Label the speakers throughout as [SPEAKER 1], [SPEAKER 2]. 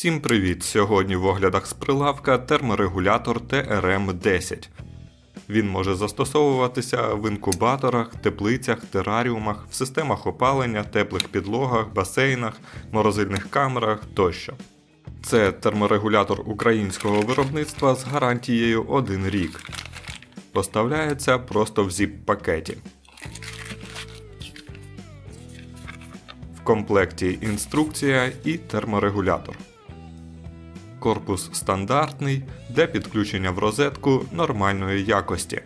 [SPEAKER 1] Всім привіт! Сьогодні в оглядах з прилавка терморегулятор TRM10. Він може застосовуватися в інкубаторах, теплицях, тераріумах, в системах опалення, теплих підлогах, басейнах, морозильних камерах тощо. Це терморегулятор українського виробництва з гарантією 1 рік. Поставляється просто в zip-пакеті. В комплекті інструкція і терморегулятор. Корпус стандартний, де підключення в розетку нормальної якості.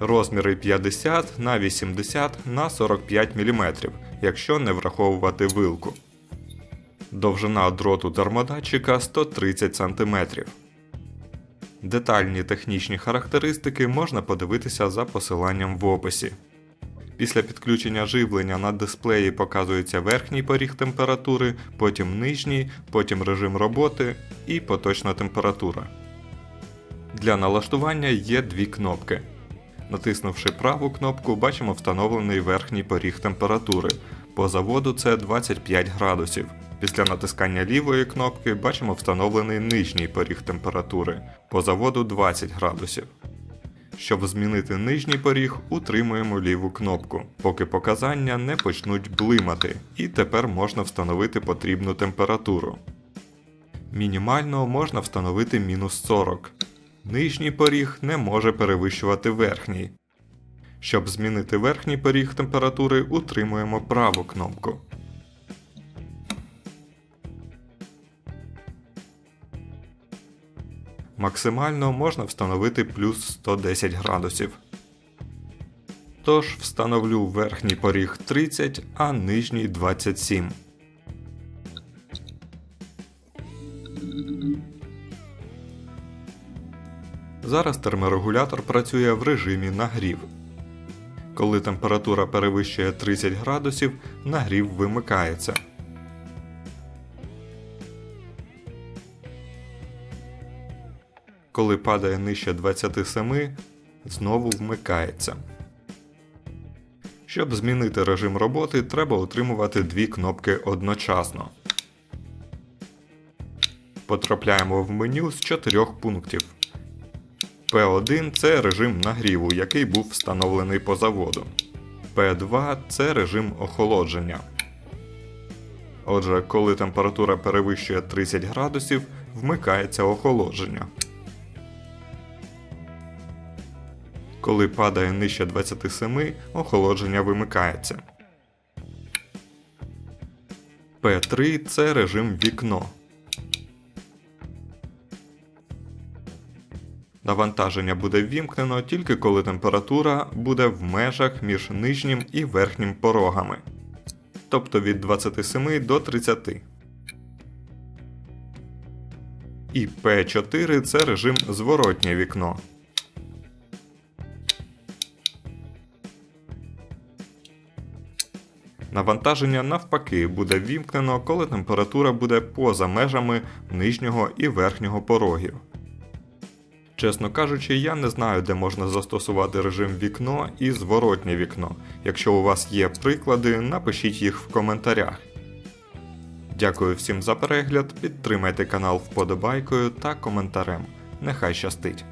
[SPEAKER 1] Розміри 50 на 80 на 45 мм, якщо не враховувати вилку. Довжина дроту термодатчика 130 см. Детальні технічні характеристики можна подивитися за посиланням в описі. Після підключення живлення на дисплеї показується верхній поріг температури, потім нижній, потім режим роботи і поточна температура. Для налаштування є дві кнопки. Натиснувши праву кнопку, бачимо встановлений верхній поріг температури. По заводу це 25 градусів. Після натискання лівої кнопки бачимо встановлений нижній поріг температури. По заводу 20 градусів. Щоб змінити нижній поріг, утримуємо ліву кнопку, поки показання не почнуть блимати, і тепер можна встановити потрібну температуру. Мінімально можна встановити мінус 40. Нижній поріг не може перевищувати верхній. Щоб змінити верхній поріг температури, утримуємо праву кнопку. Максимально можна встановити плюс 110 градусів. Тож встановлю верхній поріг 30, а нижній 27. Зараз терморегулятор працює в режимі нагрів. Коли температура перевищує 30 градусів, нагрів вимикається. Коли падає нижче 27, знову вмикається. Щоб змінити режим роботи, треба утримувати дві кнопки одночасно. Потрапляємо в меню з чотирьох пунктів. P1 це режим нагріву, який був встановлений по заводу. P2 це режим охолодження. Отже, коли температура перевищує 30 градусів, вмикається охолодження. Коли падає нижче 27, охолодження вимикається. P3 це режим вікно. Навантаження буде ввімкнено тільки коли температура буде в межах між нижнім і верхнім порогами, тобто від 27 до 30. І P4 це режим зворотнє вікно. Навантаження навпаки буде ввімкнено, коли температура буде поза межами нижнього і верхнього порогів. Чесно кажучи, я не знаю, де можна застосувати режим вікно і зворотнє вікно. Якщо у вас є приклади, напишіть їх в коментарях. Дякую всім за перегляд, підтримайте канал вподобайкою та коментарем. Нехай щастить!